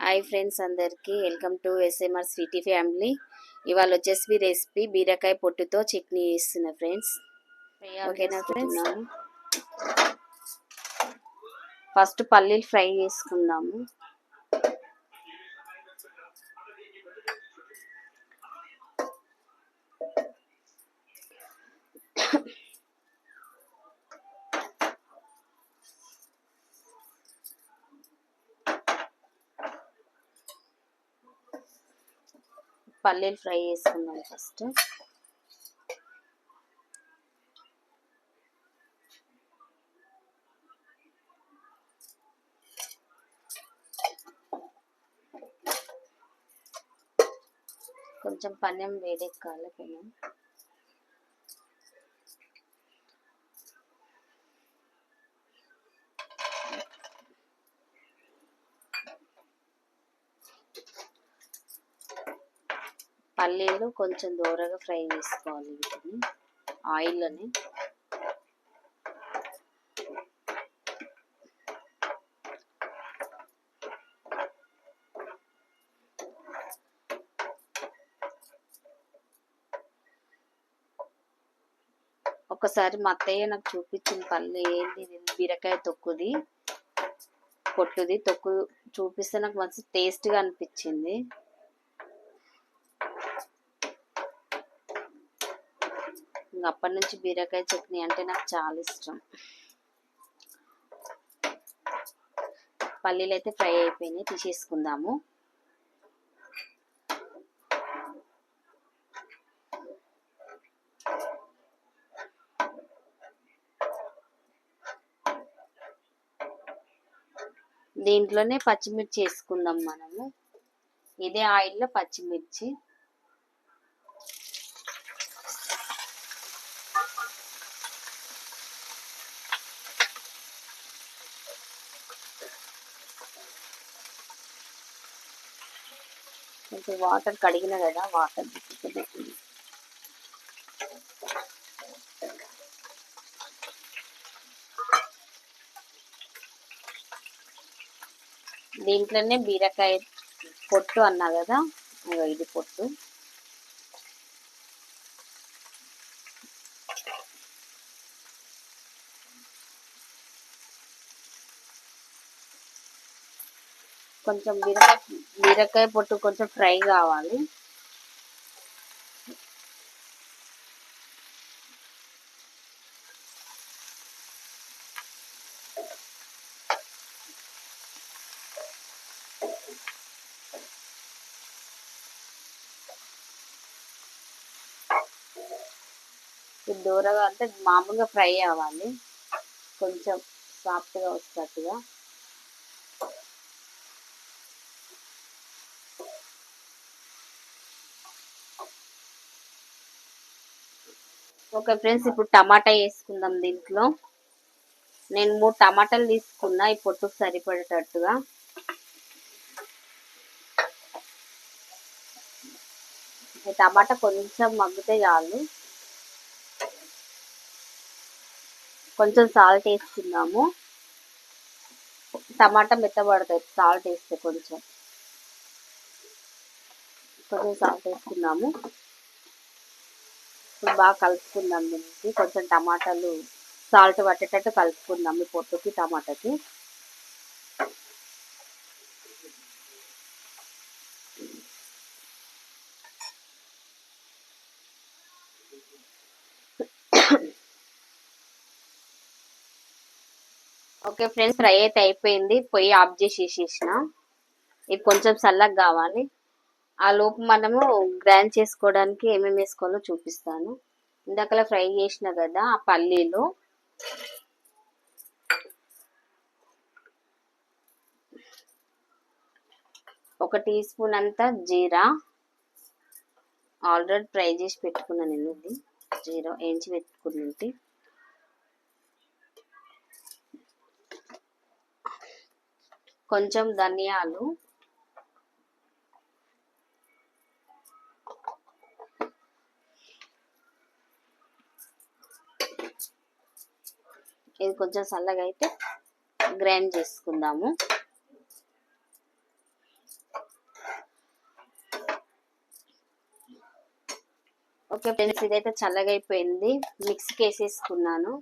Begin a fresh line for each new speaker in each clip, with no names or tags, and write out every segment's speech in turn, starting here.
Hi friends అందరికీ welcome to SMR sweety family ఇవాళ వచ్చేసి రెసిపీ బీరకాయ పొట్టుతో చట్నీ చేస్తున్నా ఫ్రెండ్స్ ఓకేనా ఫ్రెండ్స్ ఫస్ట్ పల్లీలు ఫ్రై చేసుకుందాము. పల్లీలు ఫ్రై చేసుకుందాం ఫస్ట్. కొంచెం పన్నెం వేడెక్కాలి పెనం పల్లీలు కొంచెం దూరగా ఫ్రై చేసుకోవాలి వీటిని ఆయిల్లోనే. ఒకసారి మా అత్తయ్య నాకు చూపించిన పల్లె ఏంది బీరకాయ తొక్కుది. పొట్టుది తొక్కు చూపిస్తే నాకు మంచి టేస్ట్గా అనిపించింది. అప్పటి నుంచి బీరకాయ చట్నీ అంటే నాకు చాలా ఇష్టం. పల్లీలు అయితే ఫ్రై అయిపోయినాయి తీసేసుకుందాము. దీంట్లోనే పచ్చిమిర్చి వేసుకుందాం మనము. ఇదే ఆయిల్లో పచ్చిమిర్చి. కొంచెం వాటర్ కడిగిన కదా వాటర్ దీంట్లోనే బీరకాయ పొట్టు అన్నా కదా ఇది పొట్టు. కొంచెం బీరకాయ బీరకాయ పొట్టు కొంచెం ఫ్రై కావాలి. దూరగా అంటే మామూలుగా ఫ్రై అవ్వాలి. కొంచెం సాఫ్ట్గా వచ్చేటట్టుగా. ఓకే ఫ్రెండ్స్ ఇప్పుడు టమాటా వేసుకుందాం దీంట్లో. నేను మూడు టమాటాలు తీసుకున్నా ఈ పొట్టుకు సరిపడేటట్టుగా. టమాటా కొంచెం మగ్గితే చాలు. కొంచెం సాల్ట్ వేసుకుందాము. టమాటా మెత్తబడతాయి సాల్ట్ వేస్తే కొంచెం. కొంచెం సాల్ట్ వేసుకుందాము. ఇప్పుడు బాగా కలుపుకుందాం దీనికి కొంచెం టమాటాలు సాల్ట్ పట్టేటట్టు కలుపుకుందాం ఈ పొట్టుకి టమాటాకి. ఓకే ఫ్రెండ్స్ ఫ్రై అయితే అయిపోయింది. పొయ్యి ఆఫ్ చేసేసేసిన. ఇది కొంచెం చల్లగా కావాలి. ఆ లోపు మనము గ్రైండ్ చేసుకోవడానికి ఏమేమి వేసుకోవాలో చూపిస్తాను. ఇందాకలా ఫ్రై చేసిన కదా ఆ పల్లీలు. ఒక టీ స్పూన్ అంతా జీరా. ఆల్రెడీ ఫ్రై చేసి పెట్టుకున్నాను నేను ఇది. జీరా వేయించి పెట్టుకున్నది కొంచెం ధనియాలు. ఇది కొంచెం చల్లగా అయితే గ్రైండ్ చేసుకుందాము. ఓకే ఫ్రెండ్స్ ఇదైతే చల్లగా అయిపోయింది. మిక్స్కి వేసేసుకున్నాను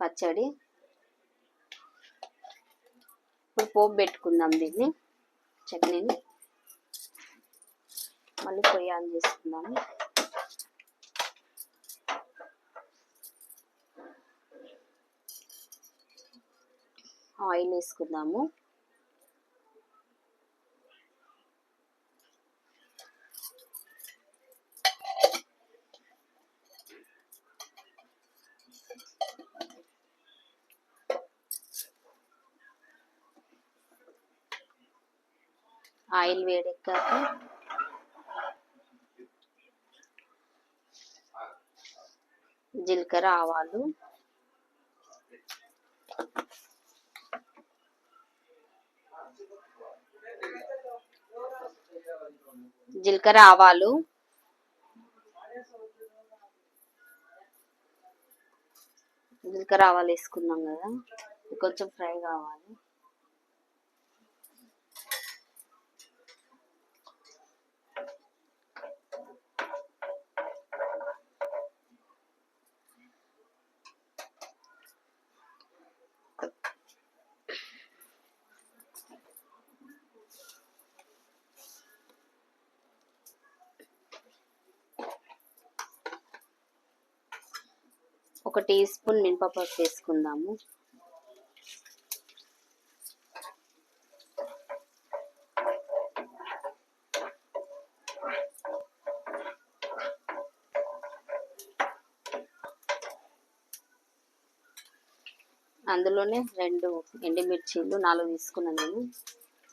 పచ్చడి. ఇప్పుడు పోపు పెట్టుకుందాం దీన్ని చట్నీని. మళ్ళీ పొయ్యి ఆన్ చేసుకుందాము. ఆయిల్ వేసుకుందాము. ఆయిల్ వేడెక్కాక జీలకర్ర ఆవాలు జీలకర్ర ఆవాలు. జీలకర్ర ఆవాలు వేసుకున్నాం కదా. కొంచెం ఫ్రై కావాలి. ఒక టీ స్పూన్ మినపప్పు వేసుకుందాము. అందులోనే రెండు ఎండుమిర్చీలు నాలుగు తీసుకున్నాను నేను.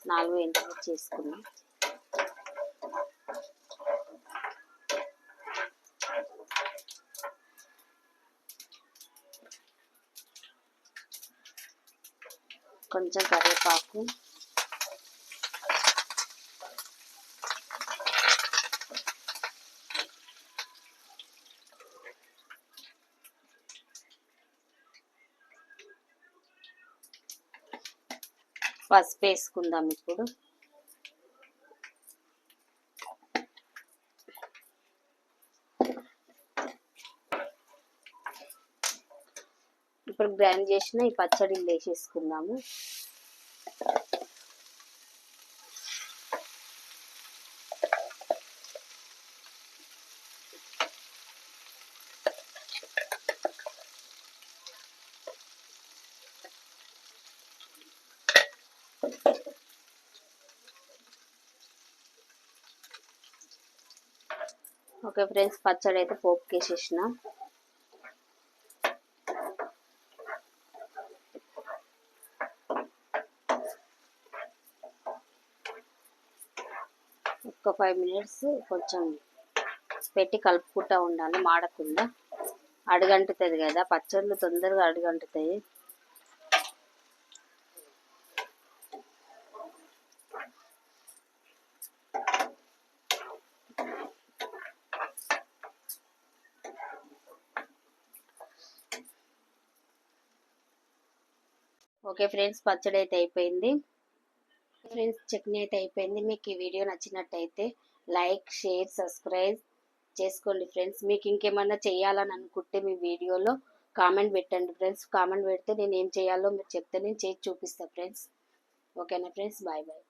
నాలుగు ఎండుమిర్చి వేసుకున్నాను కొంచెం కరివేపాకు. పసుపు వేసుకుందాం ఇప్పుడు. ఇప్పుడు గ్రైండ్ చేసిన ఈ పచ్చడి వేసేసుకుందాము. ఓకే ఫ్రెండ్స్ పచ్చడి అయితే పోపుకి వేసేసిన ఒక ఫైవ్ మినిట్స్ కొంచెం పెట్టి కలుపుకుంటూ ఉండాలి మాడకుండా. అడుగంటుతుంది కదా పచ్చళ్ళు తొందరగా అడుగంటుతాయి. ఓకే ఫ్రెండ్స్ పచ్చడి అయితే అయిపోయింది. ఫ్రెండ్స్ చట్నీ అయితే అయిపోయింది. మీకు ఈ వీడియో నచ్చినట్టయితే లైక్ షేర్ సబ్స్క్రైబ్ చేసుకోండి ఫ్రెండ్స్. మీకు ఇంకేమన్నా చేయాలని అనుకుంటే మీ వీడియోలో కామెంట్ పెట్టండి ఫ్రెండ్స్. కామెంట్ పెడితే నేను ఏం చేయాలో మీరు చెప్తే నేను చేసి చూపిస్తాను ఫ్రెండ్స్. ఓకేనా ఫ్రెండ్స్? Bye bye.